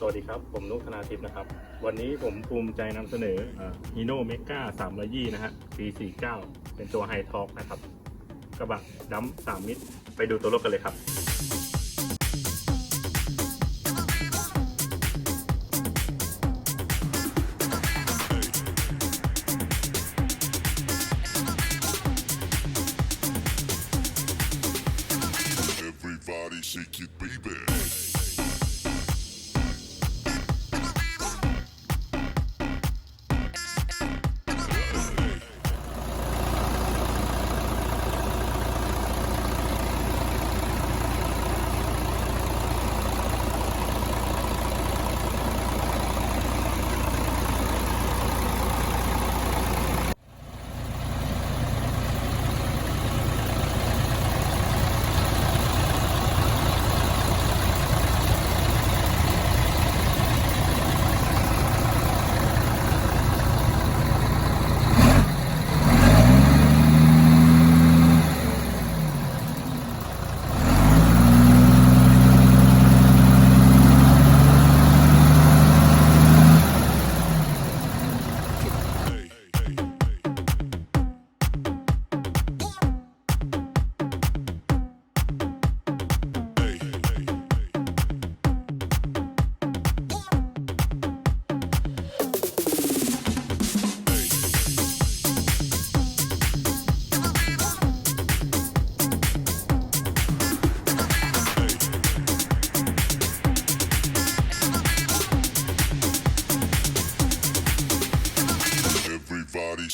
สวัสดีครับ ผมนุกธนาทิพย์นะครับ วันนี้ผมภูมิใจนำเสนอฮีโน่เมกาสามร้อยยี่นะฮะปีสี่เก้าเป็นตัวไฮท็อกนะครับ กระบะดัมสามมิตร ไปดูตัวรถกันเลยครับ Everybody shake it, baby.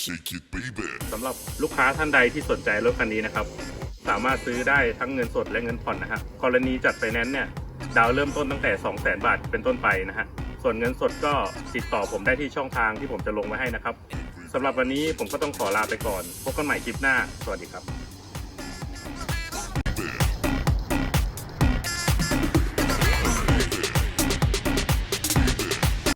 Shake it, baby. สำหรับลูกค้าท่านใดที่สนใจรถคันนี้นะครับ สามารถซื้อได้ทั้งเงินสดและเงินผ่อนนะฮะกรณีจัดไฟแนนซ์เนี่ย ดาวเริ่มต้นตั้งแต่ 2 0 0 0 0 0บาทเป็นต้นไปนะฮะ ส่วนเงินสดก็ติดต่อผมได้ที่ช่องทางที่ผมจะลงไว้ให้นะครับสำหรับวันนี้ผมก็ต้องขอลาไปก่อน พบกันใหม่คลิปหน้า สวัสดีครับ